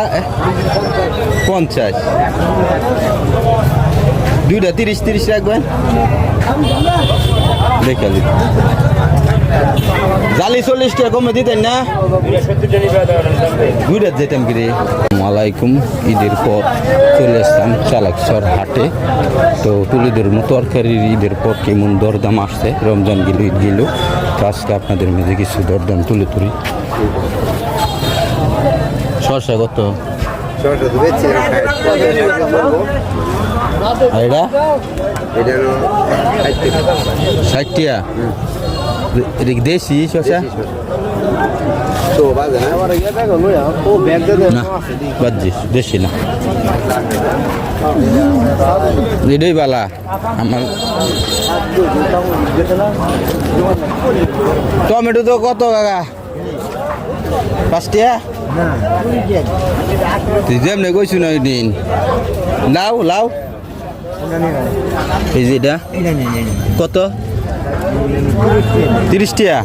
এ, পঞ্চাশ। দুইটা তিরিশ তিরিশ রাখবেন। দেখে জালি চল্লিশ টাকা কমে দিতেন না? দুইটা যেতাম কি রে আলাইকুম ঈদের পর চলে আসতাম চালাকসর হাটে। তো তুলে ধরবো তরকারির ঈদের পর কেমন দরদাম আসছে? রমজান গেল ঈদ গেল। তো আজকে আপনাদের মধ্যে কিছু দরদাম তুলে তুলি শসা কত? ষাট। আর এটা? কি দেশি শসা? দেশি না? এটাই বালা আমার টমেটো তো কত কাকা? পাঁচটিয়া যেমনি কইছু না ওই দিন লাউ। লাউ এই যে এটা। কত? তিরিশ টিয়া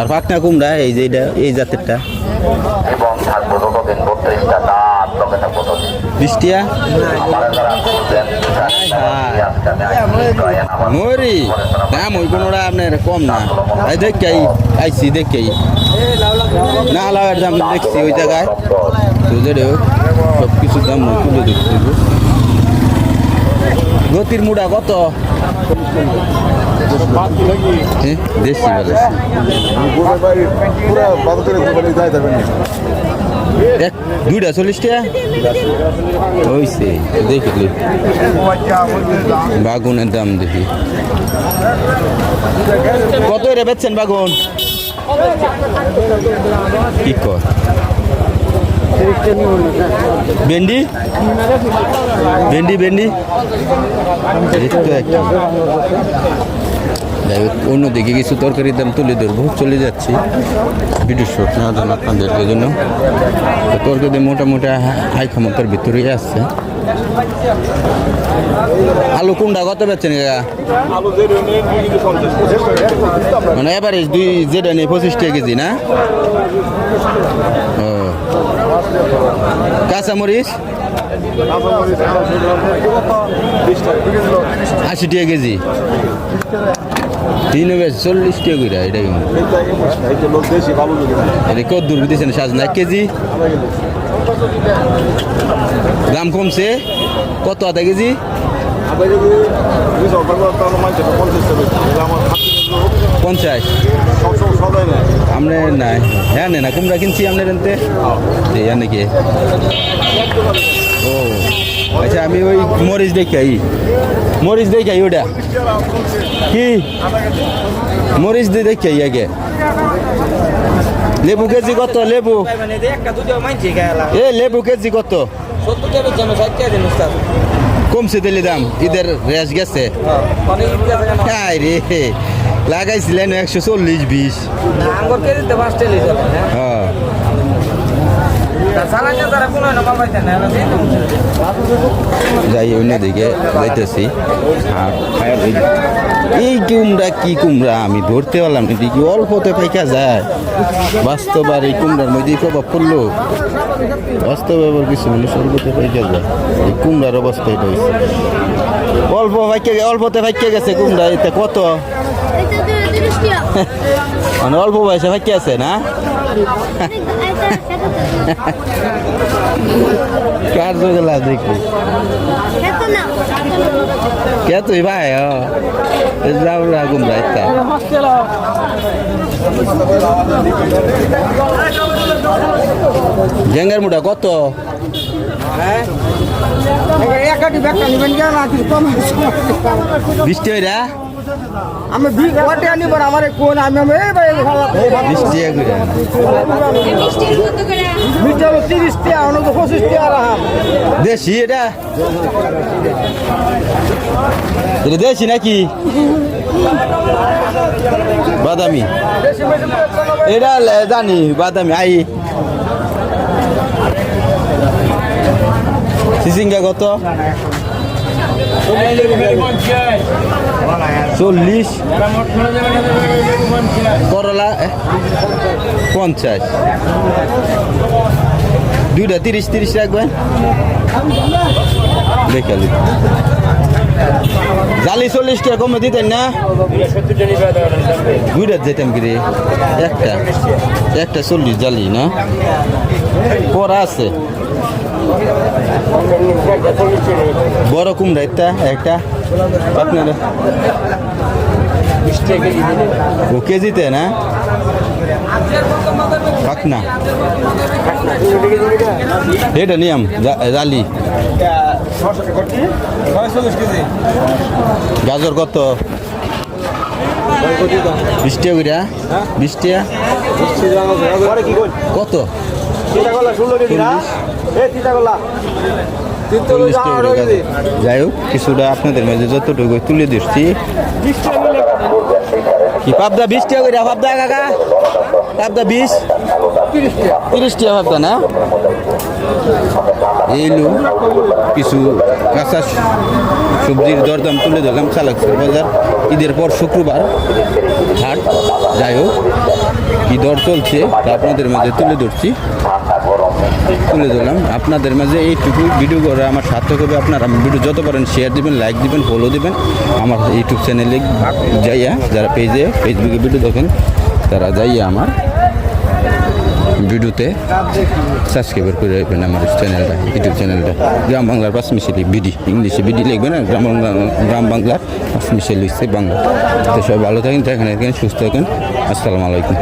আর পাকনা কুমড়া এই যে এটা এই জাতেরটা। এবং থাকব বত্রিশটা দাঁত লগে থাকব বিশ টিয়া আমার ওরা খুঁজছেন মরি না ওই কোনোটা আপনার কম না। এই দেখি আইসি দেখি না লাগার দাম দেখছি ওই জায়গায়। তো সব কিছুর দাম তুলে দেখছি। গতির মুড়া কত? হ্যাঁ, দেশি বলে। এক দুইটা চল্লিশ টাকা? হয়েছে দেখলি বাগুনের দাম দেখি। কত রে বেচছেন বাগুন? কি কর ভেন্ডি? ভেন্ডি ভেন্ডি? একটা। অন্যদিকে কিছু তরকারির দাম তুলে ধরবো। চলে যাচ্ছি জন্য আপনাদের জন্য। তরকারি মোটামুটি হাই ক্ষমতার ভিতরেই আসছে আলু কোনটা কত বেচছেন কাকা মানে এভারেজ দুই যেটা নেই পঁচিশ টাকা কেজি, না? কাঁচামরিচ আশি টাকা কেজি। তিন বেশ চল্লিশ টাকা করে এটা এটা কত দূর দিয়েছেন সাজনা এক কেজি? দাম কমছে? কত, আধা কেজি? পঞ্চাশ। আমরা নাই। হ্যাঁ না কুমড়া কিনছি আপনার এনতে এই নাকি। ও আচ্ছা আমি ওই মরিচ দেখি আই। মরিচ দেখি আই ওটা। কি? মরিচ দিয়ে দেখি আই আগে। লেবু কেজি কত লেবু? এ লেবু কেজি কত? কমছে দিলে দাম ঈদের রেস গেছে। আছে রে। লাগাইছিলেন একশো চল্লিশ বিশ। হ্যাঁ সালাঙ্গা তারা কোনো না পাইতে না যাই অন্যদিকে যাইতেছি। আর এই কুমড়া কি কুমড়া? আমি ধরতে পারলাম না কি অল্পতে পাইকা যায়। বাস্তব আর এই কুমড়ার মধ্যে প্রভাব পড়ল। বাস্তবে আবার কিছু মানুষ অল্পতে পাইকা যায়। এই কুমড়ার অবস্থা এটা হয়েছে অল্প পাইকে অল্পতে পাইকে গেছে কুমড়া এতে কত? এটা টাকা মানে অল্প বয়সে পাইকে আছে না? কার যোগে লাভ দেখি কে তুই ভাই? যাও না কুমড়া ইত্যা জেঙ্গার মুড়া কত? কম বৃষ্টি হইরা? আমি বিগ ওয়াটে আনিব আমার কোন আমি আমি এই ভাই মিষ্টি হলো তিরিশ টাকা অন্য তো পঁচিশ টাকা রাখা দেশি এটা? এটা দেশি নাকি? বাদামি। এটা জানি বাদামি। আই। সিসিঙ্গা কত? চল্লিশ। করলা পঞ্চাশ। দুইটা তিরিশ তিরিশ রাখবেন। দেখালি। জালি চল্লিশ টাকা কমে দিতেন না? দুইটা যেতাম কি রে? একটা। একটা চল্লিশ জালি, না? করা আছে। বড় কুমড়া একটা একটা। আপনারা? ও কেজিতে, না? পাকনা এটা নিয়ম জালি। গাজর কত? করে বিশ টাকা কত। যাই হোক কিছুটা আপনাদের মাঝে যতটুকু তুলে দিচ্ছি কি পাবদা বিশ টাকা করে পাবদা কাকা? পাবদা বিশ? তিরিশ টাকা পাবদা না? এইলো কিছু কাঁচা সবজির দরদাম তুলে ধরলাম চালাকসুর বাজার। ঈদের পর শুক্রবার হাট, যাই হোক কি দর চলছে আপনাদের মাঝে তুলে ধরছি। তুলে ধরলাম। আপনাদের মাঝে এইটুকু ভিডিও করে আমার সার্থক হবে। আপনারা ভিডিও যত পারেন শেয়ার দিবেন লাইক দিবেন ফলো দিবেন। আমার ইউটিউব চ্যানেলে যাইয়া, যারা পেজে ফেসবুকে ভিডিও দেখেন, তারা যাইয়া আমার ভিডিওতে সাবস্ক্রাইবার করে রাখবেন আমার চ্যানেলটা ইউটিউব চ্যানেলটা গ্রাম বাংলার পাশমিশালি বিডি, ইংলিশে বিডি লিখবেন আর গ্রাম বাংলা, গ্রাম বাংলার পাশমিশালি হচ্ছে বাংলা। তো সবাই ভালো থাকেন দেখেন সুস্থ থাকেন। আসসালামু আলাইকুম।